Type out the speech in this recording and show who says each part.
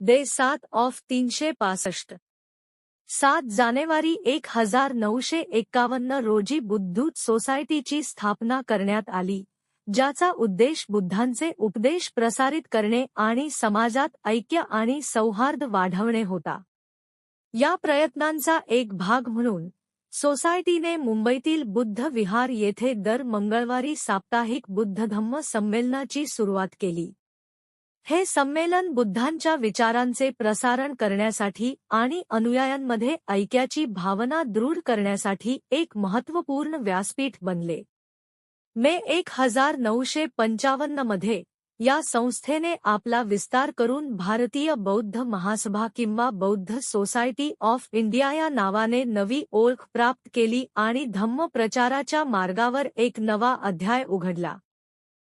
Speaker 1: Day सात of तीनशे पासष्ट. सात जानेवारी एक हजार नऊशे एक्कावन्न रोजी बुद्धूत सोसायटीची स्थापना करण्यात आली ज्याचा उद्देश बुद्धांचे उपदेश प्रसारित करणे आणि समाजात ऐक्य आणि सौहार्द वाढवणे होता. या प्रयत्नांचा एक भाग म्हणून सोसायटीने मुंबईतील बुद्ध विहार येथे दर मंगळवारी साप्ताहिक बुद्ध धम्म संमेलनाची सुरुवात केली. हे संमेलन बुद्धांच्या विचारांचे प्रसारण करण्यासाठी आणि अनुयायांमध्ये ऐक्याची भावना दृढ करण्यासाठी एक महत्त्वपूर्ण व्यासपीठ बनले. मे एक हजार नऊशे पंचावन्नमध्ये या संस्थेने आपला विस्तार करून भारतीय बौद्ध महासभा किंवा बौद्ध सोसायटी ऑफ इंडिया या नावाने नवी ओळख प्राप्त केली आणि धम्म प्रचाराच्या मार्गावर एक नवा अध्याय उघडला.